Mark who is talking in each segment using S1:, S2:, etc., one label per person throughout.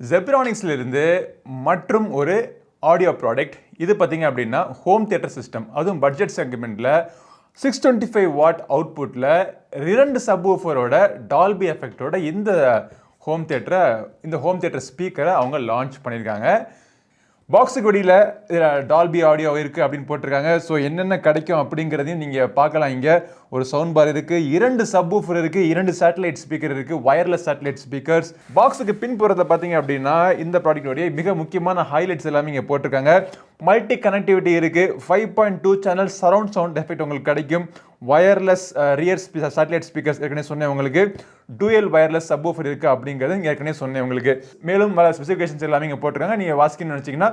S1: ஜெப்ரானிக்ஸ்லேருந்து மற்றும் ஒரு audio product இது பார்த்தீங்க அப்படின்னா ஹோம் தியேட்டர் சிஸ்டம் அதுவும் பட்ஜெட் செக்மெண்ட்டில் சிக்ஸ் டுவெண்ட்டி ஃபைவ் வாட் அவுட்புட்டில் இரண்டு சப்வூஃபரோட டால்பி எஃபெக்டோட இந்த ஹோம் தியேட்டரை இந்த ஹோம் தியேட்டர் ஸ்பீக்கரை அவங்க லான்ச் பண்ணியிருக்காங்க. பாக்ஸுக்கு வெளியில் இதில் டால்பி ஆடியோ இருக்குது அப்படின்னு போட்டிருக்காங்க. ஸோ என்னென்ன கிடைக்கும் அப்படிங்கிறதையும் நீங்கள் பார்க்கலாம். இங்கே ஒரு சவுண்ட் பார் இருக்குது இரண்டு சப் ஊஃபர் இருக்குது இரண்டு சேட்டலைட் ஸ்பீக்கர் இருக்குது ஒயர்லெஸ் சேட்டலைட் ஸ்பீக்கர்ஸ் பாக்ஸுக்கு பின்புறத்தை பார்த்தீங்க அப்படின்னா இந்த ப்ராடக்டோடைய மிக முக்கியமான ஹைலைட்ஸ் எல்லாமே இங்கே போட்டிருக்காங்க. மல்டி கனெக்டிவிட்டி இருக்குது five point two channel surround sound effect உங்களுக்கு கிடைக்கும். ஒயர்லெஸ் ரியர் ஸ்பீ சேட்டலைட் ஸ்பீக்கர்ஸ் ஏற்கனவே சொன்னேன் உங்களுக்கு. டூயல் வயர்லெஸ் சப்வூஃபர் இருக்குது அப்படிங்கிறது இங்கே ஏற்கனவே சொன்னேன் உங்களுக்கு. மேலும் வர ஸ்பெசிஃபிகேஷன்ஸ் எல்லாமே இங்கே போட்டிருக்காங்க. நீங்கள் வாசிக்கணும்னு நினச்சிங்கன்னா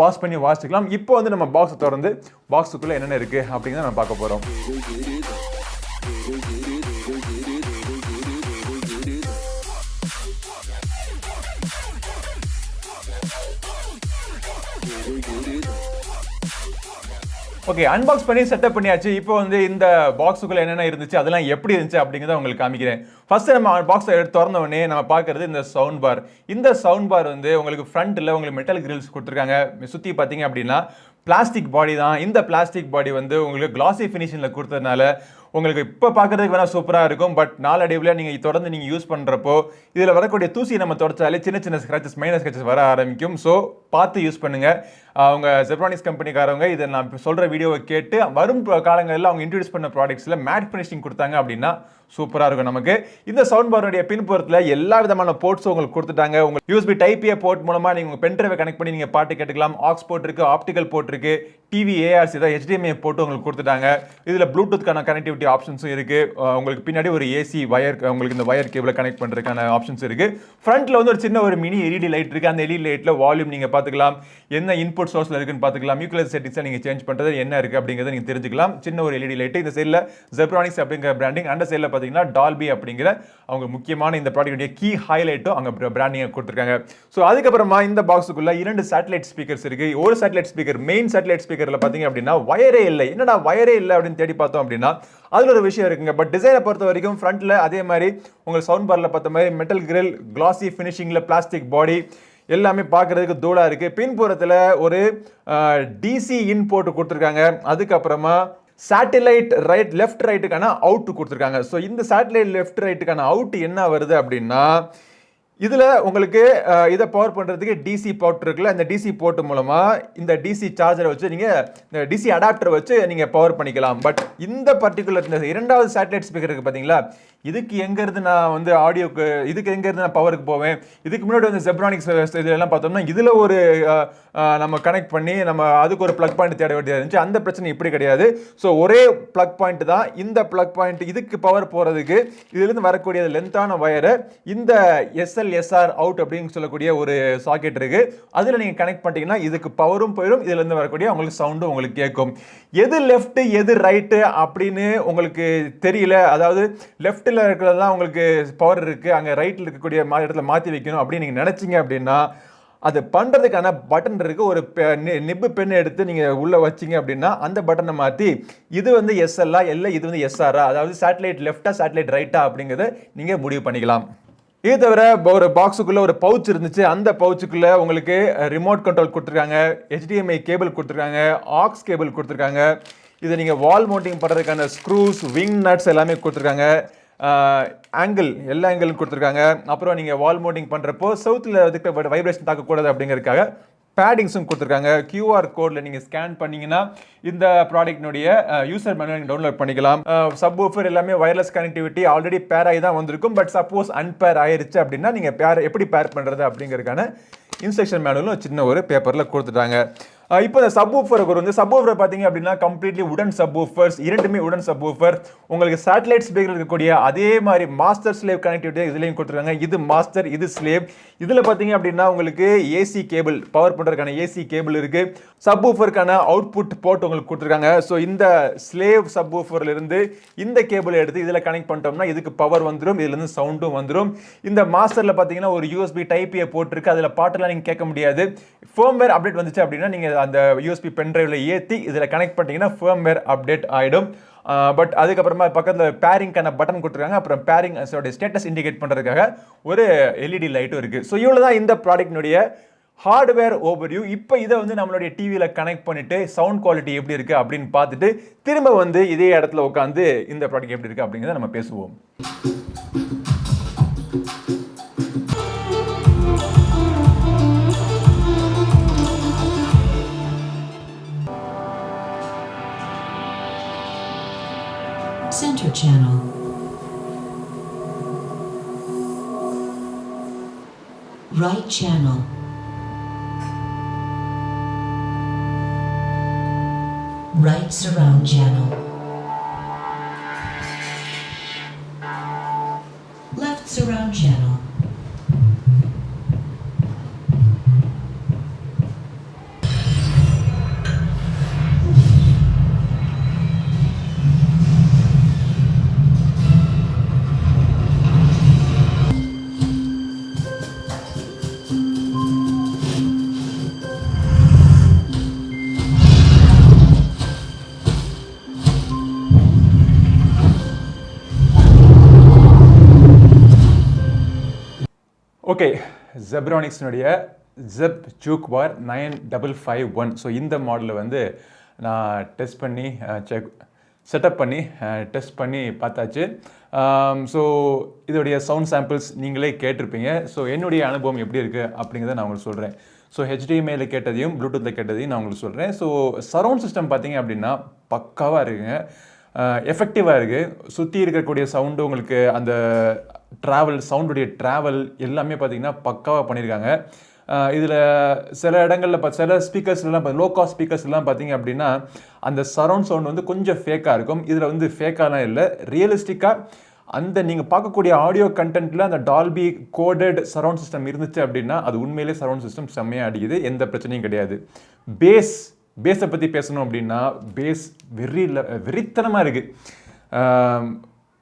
S1: பாஸ் பண்ணி வாசிக்கலாம். இப்போ வந்து நம்ம பாக்ஸை திறந்து பாக்ஸுக்குள்ளே என்னென்ன இருக்குது அப்படிங்கிறத நம்ம பார்க்க போகிறோம் ஓகே அன்பாக்ஸ் பண்ணி செட்டப் பண்ணியாச்சு. இப்போ வந்து இந்த பாக்ஸுக்குள்ள என்னென்ன இருந்துச்சு அதெல்லாம் எப்படி இருந்துச்சு அப்படிங்கிறத உங்களுக்கு காமிக்கிறேன். ஃபஸ்ட்டு நம்ம பாக்ஸை எடுத்து திறந்த உடனே நம்ம பார்க்கறது இந்த சவுண்ட் பார் இந்த சவுண்ட் பார் வந்து உங்களுக்கு ஃப்ரண்ட்டில் உங்களுக்கு மெட்டல் கிரில்ஸ் கொடுத்துருக்காங்க. சுற்றி பார்த்தீங்க அப்படின்னா பிளாஸ்டிக் பாடி தான். இந்த பிளாஸ்டிக் பாடி வந்து உங்களுக்கு கிளாசி ஃபினிஷிங்கில் கொடுத்ததுனால உங்களுக்கு இப்போ பார்க்கறதுக்கு வேணால் சூப்பராக இருக்கும். பட் நாளடைவில் நீங்கள் தொடர்ந்து நீங்கள் யூஸ் பண்ணுறப்போ இதில் வரக்கூடிய தூசி நம்ம தொடச்சாலே சின்ன சின்ன ஸ்க்ராச்சஸ் மைனஸ் ஸ்க்ராச்சஸ் வர ஆரம்பிக்கும். ஸோ பார்த்து யூஸ் பண்ணுங்கள் அவங்க ஜெப்ரானிக்ஸ் கம்பெனிக்காரவங்க இதை நான் சொல்கிற வீடியோவை கேட்டு வரும் காலங்களில் அவங்க இன்ட்ரடியூஸ் பண்ண ப்ராடக்ட்ஸில் மேட் ஃபினிஷிங் கொடுத்தாங்க அப்படின்னா சூப்பராக இருக்கும் நமக்கு. இந்த சவுண்ட் பாருடைய பின்புறத்தில் எல்லா விதமான போர்ட்ஸும் உங்களுக்கு கொடுத்துட்டாங்க. உங்களுக்கு யூஎஸ்பி டைப் ஏ போர்ட் மூலமாக நீங்கள் உங்கள் பென்ட்ரைவை கனெக்ட் பண்ணி நீங்கள் பாட்டு கேட்டுக்கலாம். ஆக்ஸ் போர்ட் இருக்குது ஆப்டிக்கல் போர்ட் இருக்குது டிவி ஏஆர்சி தான் ஹெச்டிஎம்ஏ போட்டு உங்களுக்கு கொடுத்துட்டாங்க. இதில் ப்ளூடூத்க்கான கனெக்டிவிட்டி ஆப்ஷன்ஸும் இருக்குது உங்களுக்கு பின்னாடி ஒரு ஏசி வயர் உங்களுக்கு இந்த வயர் கேபிளை கனெக்ட் பண்ணுறதுக்கான ஆப்ஷன்ஸ் இருக்குது ஃப்ரண்ட்டில் வந்து ஒரு சின்ன ஒரு மினி எல்இடி லைட் இருக்குது அந்த எல்இடி லைட்டில் வால்யூம் நீங்கள் பார்த்துக்கலாம். என்ன இன்புட் சோர்ஸில் இருக்குன்னு பார்த்துக்கலாம். நியூக்ளியர் செட்டிங்ஸை நீங்கள் சேஞ்ச் பண்ணுறது என்ன இருக்குது அப்படிங்கிறத நீங்கள் தெரிஞ்சுக்கலாம். சின்ன ஒரு எல்இடி லைட்டு இந்த சைடில் ஜெப்ரானிக்ஸ் அப்படிங்கிற பிராண்டிங் அந்த சைடில் பார்த்தீங்கன்னா டால்பி அப்படிங்கிற அவங்க முக்கியமான இந்த ப்ராடக்ட்டுடைய கீ ஹைலைட்டும் அங்கே பிராண்டிங்கை கொடுத்துருக்காங்க. ஸோ அதுக்கப்புறமா இந்த பாக்ஸுக்குள்ளே இரண்டு சேட்டலைட் ஸ்பீக்கர்ஸ் இருக்குது ஒரு சேட்டலைட் ஸ்பீக்கர் மெயின் சேட்டலைட் ஸ்பீக்கரில் பார்த்தீங்க அப்படின்னா வயரே இல்லை. என்னடா வயரே இல்லை அப்படின்னு தேடி பார்த்தோம் அப்படின்னா அதில் ஒரு விஷயம் இருக்குங்க. பட் டிசைனை பொறுத்த வரைக்கும் ஃப்ரண்ட்டில் அதே மாதிரி உங்கள் சவுண்ட் பாரில் பார்த்த மாதிரி மெட்டல் கிரில் கிளாசி ஃபினிஷிங்கில் பிளாஸ்டிக் பாடி எல்லாமே பார்க்குறதுக்கு தூளாக இருக்குது பின்புறத்தில் ஒரு டிசி இன் போட்டு கொடுத்துருக்காங்க. அதுக்கப்புறமா சேட்டிலைட் ரைட் லெஃப்ட் ரைட்டுக்கான அவுட்டு கொடுத்துருக்காங்க. ஸோ இந்த சேட்டிலைட் லெஃப்ட் ரைட்டுக்கான அவுட் என்ன வருது அப்படின்னா இதில் உங்களுக்கு இதை பவர் பண்ணுறதுக்கு டிசி போர்ட் இருக்குல்ல இந்த டிசி போர்ட் மூலமாக இந்த டிசி சார்ஜரை வச்சு நீங்கள் இந்த டிசி அடாப்டர் வச்சு நீங்கள் பவர் பண்ணிக்கலாம். பட் இந்த பர்டிகுலர் இந்த இரண்டாவது சேட்டலைட் ஸ்பீக்கர் இருக்குது பார்த்தீங்களா இதுக்கு எங்கேருந்து நான் வந்து ஆடியோக்கு இதுக்கு எங்கேருந்து நான் பவருக்கு போவேன்? இதுக்கு முன்னாடி வந்து ஜெப்ரானிக்ஸ் இதெல்லாம் பார்த்தோம்னா இதில் ஒரு நம்ம கனெக்ட் பண்ணி நம்ம அதுக்கு ஒரு ப்ளக் பாயிண்ட் தேட வேண்டியது இருந்துச்சு. அந்த பிரச்சனை இப்படி கிடையாது. ஸோ ஒரே ப்ளக் பாயிண்ட் தான். இந்த ப்ளக் பாயிண்ட் இதுக்கு பவர் போகிறதுக்கு இதுலேருந்து வரக்கூடிய லென்த்தான ஒயரை இந்த எஸ்ஆர் அவுட் அப்படின்னு சொல்லக்கூடிய ஒரு சாக்கெட் இருக்கு. அதில் நீங்கள் கனெக்ட் பண்ணிட்டீங்கன்னா இதுக்கு பவரும் போயிடும் இதுலேருந்து வரக்கூடிய உங்களுக்கு சவுண்டும் உங்களுக்கு கேட்கும். எது லெஃப்ட் எது ரைட்டு அப்படின்னு உங்களுக்கு தெரியல. அதாவது லெஃப்ட்டில் இருக்கிறது தான் உங்களுக்கு பவர் இருக்குது அங்கே ரைட்டில் இருக்கக்கூடிய மா இடத்துல மாற்றி வைக்கணும் அப்படின்னு நீங்கள் நினச்சிங்க அப்படின்னா அது பண்ணுறதுக்கான பட்டன் இருக்குது ஒரு நிப்பு பென் எடுத்து நீங்கள் உள்ளே வச்சீங்க அப்படின்னா அந்த பட்டனை மாற்றி இது வந்து எஸ்எல்ஆ இல்லை இது வந்து எஸ்ஆர்ஆ அதாவது சேட்டலைட் லெஃப்டா சேட்டலைட் ரைட்டா அப்படிங்கிறத நீங்கள் முடிவு பண்ணிக்கலாம். இது தவிர ஒரு பாக்ஸுக்குள்ளே ஒரு பவுச் இருந்துச்சு. அந்த பவுச்சுக்குள்ளே உங்களுக்கு ரிமோட் கண்ட்ரோல் கொடுத்துருக்காங்க. ஹெச்டிஎம்ஐ கேபிள் கொடுத்துருக்காங்க. ஆக்ஸ் கேபிள் கொடுத்துருக்காங்க. இதை நீங்கள் வால் மவுண்டிங் பண்ணுறதுக்கான ஸ்க்ரூஸ் விங் நட்ஸ் எல்லாமே கொடுத்துருக்காங்க. ஆங்கிள் எல்லா ஆங்கிளும் கொடுத்துருக்காங்க. அப்புறம் நீங்கள் வால் மவுண்டிங் பண்ணுறப்போ சவுத்தில் அதுக்கு வைப்ரேஷன் தாக்கக்கூடாது அப்படிங்கிறதுக்காக பேடிங்ஸும் கொடுத்துருக்காங்க. கியூஆர் கோடில் நீங்கள் ஸ்கேன் பண்ணீங்கன்னா இந்த ப்ராடக்ட்னுடைய யூசர் மேனுவல் நீங்கள் டவுன்லோட் பண்ணிக்கலாம். சப் ஊஃபர் எல்லாமே ஒயர்லெஸ் கனெக்டிவிட்டி ஆல்ரெடி பேர் ஆகி தான் வந்திருக்கும். பட் சப்போஸ் அன்பேர் ஆயிருச்சு அப்படின்னா நீங்கள் பேர் எப்படி பேர் பண்ணுறது அப்படிங்கிறதுக்கான இன்ஸ்ட்ரக்ஷன் மேனுவலும் சின்ன ஒரு பேப்பரில் கொடுத்துட்டாங்க. இப்போ இந்த சப் ஊஃபருக்கு வந்து சப் ஊஃபர் பார்த்தீங்க அப்படின்னா கம்ப்ளீட்லி உடன் சப் ஊஃபர்ஸ் இரண்டுமே உடன் சப் ஊஃபர் உங்களுக்கு சேட்டலைட் ஸ்பீக்கர் இருக்கக்கூடிய அதே மாதிரி மாஸ்டர் ஸ்லேவ் கனெக்டிவிட்டி இதுலேயும் கொடுத்துருக்காங்க. இது மாஸ்டர் இது ஸ்லேவ் இதில் பார்த்தீங்க அப்படின்னா உங்களுக்கு ஏசி கேபிள் பவர் பண்ணுறதுக்கான ஏசி கேபிள் இருக்குது சப் ஊஃபருக்கான அவுட்புட் போர்ட் உங்களுக்கு கொடுத்துருக்காங்க. ஸோ இந்த ஸ்லேவ் சப் ஊஃபர்லேருந்து இந்த கேபிள் எடுத்து இதில் கனெக்ட் பண்ணிட்டோம்னா இதுக்கு பவர் வந்துடும் இதுலேருந்து சவுண்டும் வந்துடும் இந்த மாஸ்டரில் பார்த்தீங்கன்னா ஒரு யூஎஸ்பி டைப் ஏ போட்டிருக்கு அதில் பாட்டெல்லாம் நீங்கள் கேட்க முடியாது. ஃபோம்வேர் அப்டேட் வந்துச்சு அப்படின்னா நீங்கள் அந்த யூஎஸ்பி பென்ட்ரைவில் ஏற்றி இதில் கனெக்ட் பண்ணிட்டீங்கன்னா ஃபேம்வேர் அப்டேட் ஆகிடும் பட் அதுக்கப்புறமா பக்கத்தில் பேரிங்க்கான பட்டன் கொடுத்துருக்காங்க. அப்புறம் பேரிங் ஸ்டேட்டஸ் இண்டிகேட் பண்ணுறதுக்காக ஒரு எல்இடி லைட்டும் இருக்குது ஸோ இவ்வளோ தான் இந்த ப்ராடக்ட்னுடைய ஹார்ட்வேர் ஓவர்வியூ இப்போ இதை வந்து நம்மளுடைய டிவியில் கனெக்ட் பண்ணிவிட்டு சவுண்ட் குவாலிட்டி எப்படி இருக்குது அப்படின்னு பார்த்துட்டு திரும்ப வந்து இதே இடத்துல உட்காந்து இந்த ப்ராடக்ட் எப்படி இருக்குது அப்படிங்கிறத நம்ம பேசுவோம்.
S2: Center channel. Right channel. Right surround channel. Left surround channel.
S1: Okay ஜெப்ரானிக்ஸ்னுடைய Zeb Juke Bar nine double five one so இந்த மாடலில் வந்து நான் டெஸ்ட் பண்ணி செக் செட்டப் பண்ணி டெஸ்ட் பண்ணி பார்த்தாச்சு. ஸோ இதோடைய சவுண்ட் சாம்பிள்ஸ் நீங்களே கேட்டிருப்பீங்க. ஸோ என்னுடைய அனுபவம் எப்படி இருக்குது அப்படிங்கிறத நான் உங்களுக்கு சொல்கிறேன் ஸோ ஹெச்டிஎம்ஐயில் கேட்டதையும் ப்ளூடூத்தில் கேட்டதையும் நான் உங்களுக்கு சொல்கிறேன் ஸோ சரவுண்ட் சிஸ்டம் பார்த்தீங்க அப்படின்னா பக்காவாக இருக்குங்க. எஃபெக்டிவாக இருக்குது சுற்றி இருக்கக்கூடிய சவுண்டு உங்களுக்கு அந்த ட்ராவல் சவுண்டுடைய ட்ராவல் எல்லாமே பார்த்தீங்கன்னா பக்காவாக பண்ணியிருக்காங்க இதில் சில இடங்களில் இப்போ சில ஸ்பீக்கர்ஸ்லாம் லோ காஸ்ட் ஸ்பீக்கர்ஸ்லாம் பார்த்தீங்க அப்படின்னா அந்த சரவுண்ட் சவுண்ட் வந்து கொஞ்சம் ஃபேக்காக இருக்கும். இதில் வந்து ஃபேக்காலாம் இல்லை. ரியலிஸ்டிக்காக அந்த நீங்கள் பார்க்கக்கூடிய ஆடியோ கண்டென்ட்டில் அந்த டால்பி கோடட் சரவுண்ட் சிஸ்டம் இருந்துச்சு அப்படின்னா அது உண்மையிலே சரவுண்ட் சிஸ்டம் செம்மையாக அடிக்குது. எந்த பிரச்சனையும் கிடையாது. பேஸ் பேஸை பற்றி பேசணும் அப்படின்னா பேஸ் வெறி வெறித்தனமாக இருக்குது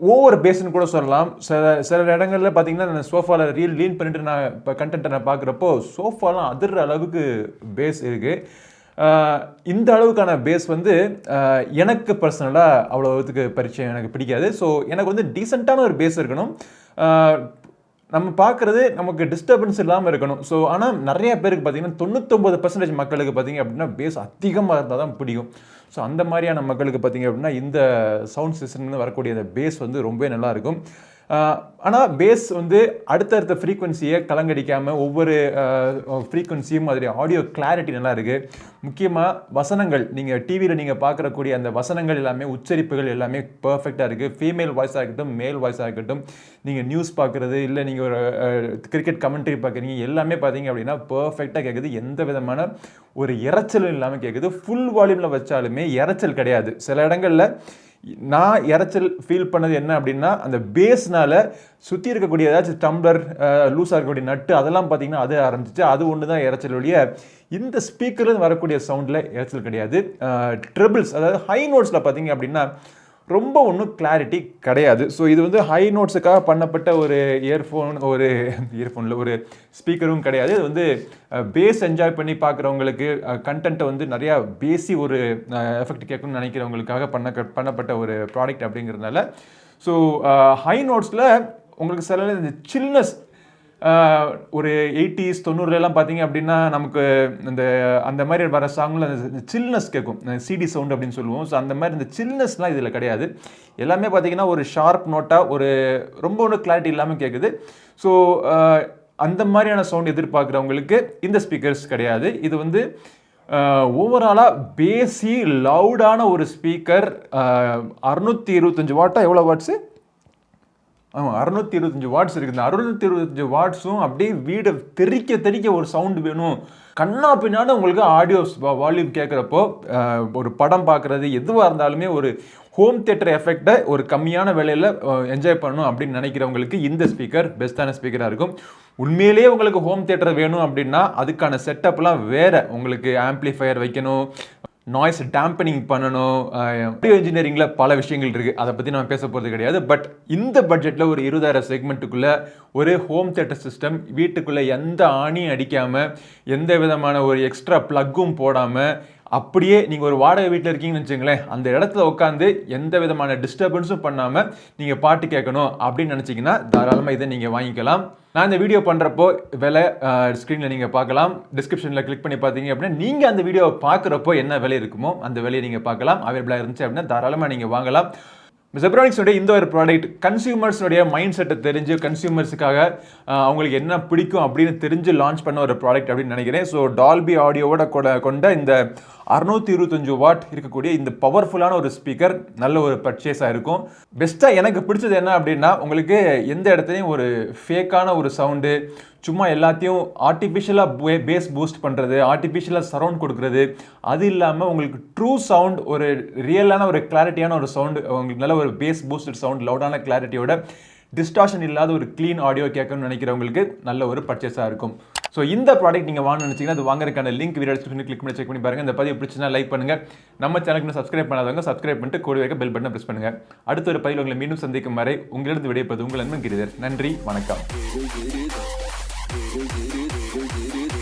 S1: ஓவர் பேஸ்னு கூட சொல்லலாம். சில சில இடங்களில் பார்த்தீங்கன்னா நான் சோஃபாவில் ரீல் லீன் பண்ணிட்டு நான் இப்போ கண்டென்ட்டை நான் பார்க்குறப்போ சோஃபாலாம் அதிர்ற அளவுக்கு பேஸ் இருக்குது இந்த அளவுக்கான பேஸ் வந்து எனக்கு பர்சனலாக அவ்வளோத்துக்கு பரிச்சயம் எனக்கு பிடிக்காது. ஸோ எனக்கு வந்து டீசெண்டான ஒரு பேஸ் இருக்கணும். நம்ம பார்க்குறது நமக்கு டிஸ்டர்பன்ஸ் இல்லாமல் இருக்கணும். ஸோ ஆனால் நிறைய பேருக்கு பார்த்தீங்கன்னா தொண்ணூத்தொம்பது பர்சன்டேஜ் மக்களுக்கு பார்த்தீங்க அப்படின்னா பேஸ் அதிகமாக இருந்தால் தான் பிடிக்கும். ஸோ அந்த மாதிரியான மக்களுக்கு பார்த்தீங்க அப்படின்னா இந்த சவுண்ட் சிஸ்டம்னு வரக்கூடிய அந்த பேஸ் வந்து ரொம்பவே நல்லாயிருக்கும் ஆனால் பேஸ் வந்து அடுத்தடுத்த ஃப்ரீக்குவன்சியை கலங்கடிக்காமல் ஒவ்வொரு ஃப்ரீக்குவன்சியும் அதோடைய ஆடியோ கிளாரிட்டி நல்லா இருக்குது முக்கியமாக வசனங்கள் நீங்கள் டிவியில் நீங்கள் பார்க்கறக்கூடிய அந்த வசனங்கள் எல்லாமே உச்சரிப்புகள் எல்லாமே பர்ஃபெக்டாக இருக்குது ஃபீமேல் வாய்ஸாக இருக்கட்டும் மேல் வாய்ஸாக இருக்கட்டும் நீங்கள் நியூஸ் பார்க்குறது இல்லை நீங்கள் ஒரு கிரிக்கெட் கமெண்ட்ரி பார்க்குறீங்க எல்லாமே பார்த்தீங்க அப்படின்னா பர்ஃபெக்டாக கேட்குது எந்த விதமான ஒரு இறைச்சலும் இல்லாமல் கேட்குது ஃபுல் வால்யூமில் வச்சாலுமே இரைச்சல் கிடையாது. சில இடங்களில் நான் இரைச்சல் ஃபீல் பண்ணது என்ன அப்படின்னா அந்த பேஸ்னால் சுற்றி இருக்கக்கூடிய ஏதாச்சும் டம்ளர் லூஸாக இருக்கக்கூடிய நட்டு அதெல்லாம் பார்த்தீங்கன்னா அது ஆரம்பிச்சிச்சு. அது ஒன்று தான் இறைச்சல் ஒழிய இந்த ஸ்பீக்கர்லேருந்து வரக்கூடிய சவுண்டில் இரைச்சல் கிடையாது. ட்ரிபிள்ஸ் அதாவது ஹை நோட்ஸில் பார்த்தீங்க அப்படின்னா ரொம்ப ஒன்றும் கிளாரிட்டி கிடையாது. ஸோ இது வந்து ஹை நோட்ஸுக்காக பண்ணப்பட்ட ஒரு இயர்ஃபோன் ஒரு இயர்ஃபோனில் ஒரு ஸ்பீக்கரும் கிடையாது. இது வந்து பேஸ் என்ஜாய் பண்ணி பார்க்குறவங்களுக்கு கண்டென்ட்டை வந்து நிறையா பேசி ஒரு எஃபெக்ட் கேட்கணும்னு நினைக்கிறவங்களுக்காக பண்ண பண்ணப்பட்ட ஒரு ப்ராடக்ட் அப்படிங்கிறதுனால ஸோ ஹை நோட்ஸில் உங்களுக்கு சில இந்த சில்னஸ் ஒரு எயிட்டிஸ் தொண்ணூறுலலாம் பார்த்தீங்க அப்படின்னா நமக்கு இந்த அந்த மாதிரி வர சாங்கில் அந்த சில்னஸ் கேட்கும். சிடி சவுண்ட் அப்படின்னு சொல்லுவோம். ஸோ அந்த மாதிரி இந்த சில்னஸ்லாம் இதில் கிடையாது. எல்லாமே பார்த்தீங்கன்னா ஒரு ஷார்ப் நோட்டாக ஒரு ரொம்ப ஒன்றும் கிளாரிட்டி இல்லாமல் கேட்குது. ஸோ அந்த மாதிரியான சவுண்ட் எதிர்பார்க்குறவங்களுக்கு இந்த ஸ்பீக்கர்ஸ் கிடையாது. இது வந்து ஓவராலாக பேசி லவுடான ஒரு ஸ்பீக்கர் அறுநூற்றி இருபத்தஞ்சு வாட்டா எவ்வளோ வாட்ஸு ஆமாம் அறுநூத்தி இருபத்தஞ்சு வாட்ஸ் இருக்குது. இந்த அறுநூத்தி இருபத்தஞ்சு வாட்ஸும் அப்படியே வீடை தெறிக்க தெறிக்க ஒரு சவுண்டு வேணும். கண்ணா பின்னாடி உங்களுக்கு ஆடியோ வால்யூம் கேட்குறப்போ ஒரு படம் பார்க்குறது எதுவாக இருந்தாலுமே ஒரு ஹோம் தியேட்டர் எஃபெக்டை ஒரு கம்மியான விலையில் என்ஜாய் பண்ணணும் அப்படின்னு நினைக்கிறவங்களுக்கு இந்த ஸ்பீக்கர் பெஸ்ட்டான ஸ்பீக்கராக இருக்கும். உண்மையிலேயே உங்களுக்கு ஹோம் தியேட்டர் வேணும் அப்படின்னா அதுக்கான செட்டப்லாம் வேறு. உங்களுக்கு ஆம்ப்ளிஃபையர் வைக்கணும் நாய்ஸ் டேம்பனிங் பண்ணணும். ஆடியோ இன்ஜினியரிங்கில் பல விஷயங்கள் இருக்குது அதை பற்றி நம்ம பேச போகிறது கிடையாது. பட் இந்த பட்ஜெட்டில் ஒரு இருபதாயிரம் செக்மெண்ட்டுக்குள்ளே ஒரு ஹோம் தேட்டர் சிஸ்டம் வீட்டுக்குள்ளே எந்த ஆணியும் அடிக்காமல் எந்த விதமான ஒரு எக்ஸ்ட்ரா ப்ளக்கும் போடாமல் அப்படியே நீங்கள் ஒரு வாடகை வீட்டில் இருக்கீங்கன்னு வச்சுங்களேன் அந்த இடத்துல உட்காந்து எந்த விதமான டிஸ்டர்பன்ஸும் பண்ணாமல் நீங்கள் பாட்டு கேட்கணும் அப்படின்னு நினச்சிங்கன்னா தாராளமாக இதை நீங்கள் வாங்கிக்கலாம். நான் இந்த வீடியோ பண்ணுறப்போ விலை ஸ்க்ரீனில் நீங்கள் பார்க்கலாம். டிஸ்கிரிப்ஷனில் கிளிக் பண்ணி பார்த்தீங்க அப்படின்னா நீங்கள் அந்த வீடியோவை பார்க்குறப்போ என்ன விலை இருக்குமோ அந்த விலையை நீங்கள் பார்க்கலாம். அவைலபிளாக இருந்துச்சு அப்படின்னா தாராளமாக நீங்கள் வாங்கலாம். ஜெப்ரானிக்ஸோடைய இந்த ஒரு ப்ராடக்ட் கன்சியூமர்ஸோடைய மைண்ட் செட்டை தெரிஞ்சு கன்சியூமர்ஸுக்காக அவங்களுக்கு என்ன பிடிக்கும் அப்படின்னு தெரிஞ்சு லான்ச் பண்ண ஒரு ப்ராடக்ட் அப்படின்னு நினைக்கிறேன். ஸோ டால்பி ஆடியோவோட கொட கொண்ட இந்த அறுநூத்தி இருபத்தஞ்சு வாட் இருக்கக்கூடிய இந்த பவர்ஃபுல்லான ஒரு ஸ்பீக்கர் நல்ல ஒரு பர்ச்சேஸாக இருக்கும். பெஸ்ட்டாக எனக்கு பிடிச்சது என்ன அப்படின்னா உங்களுக்கு எந்த இடத்துலையும் ஒரு ஃபேக்கான ஒரு சவுண்டு சும்மா எல்லாத்தையும் ஆர்டிஃபிஷியலாக பேஸ் பூஸ்ட் பண்ணுறது ஆர்டிஃபிஷியலாக சரவுண்ட் கொடுக்குறது அது இல்லாமல் உங்களுக்கு ட்ரூ சவுண்ட் ஒரு ரியலான ஒரு கிளாரிட்டியான ஒரு சவுண்டு உங்களுக்கு நல்ல ஒரு பேஸ் பூஸ்டட் சவுண்ட் லவுடான கிளாரிட்டியோட டிஸ்டார்ஷன் இல்லாத ஒரு க்ளீன் ஆடியோ கேட்கணும்னு நினைக்கிறவங்களுக்கு நல்ல ஒரு பர்ச்சேஸாக இருக்கும். ஸோ இந்த ப்ராடக்ட் நீங்கள் வாங்க நினச்சிங்கன்னா அது வாங்குறதுக்கான லிங்க் வீடியோ டிஸ்கிரிப்ஷன் கிளிக் பண்ணி செக் பண்ணி பாருங்கள் இந்த பதிவு பிடிச்சினா லைக் பண்ணுங்கள் நம்ம சேனலுக்கு சப்ஸ்கிரைப் பண்ணாதவங்க சப்ஸ்கிரைப் பண்ணிட்டு கூட வைக்க பெல் பட்டனை ப்ரெஸ் பண்ணுங்கள் அடுத்த ஒரு பதிவு உங்களை மீண்டும் சந்திக்கும் வரை உங்களிடம் விடைப்பது உங்கள் அன்பன் கிரிதர். நன்றி வணக்கம்.
S3: geri geri geri geri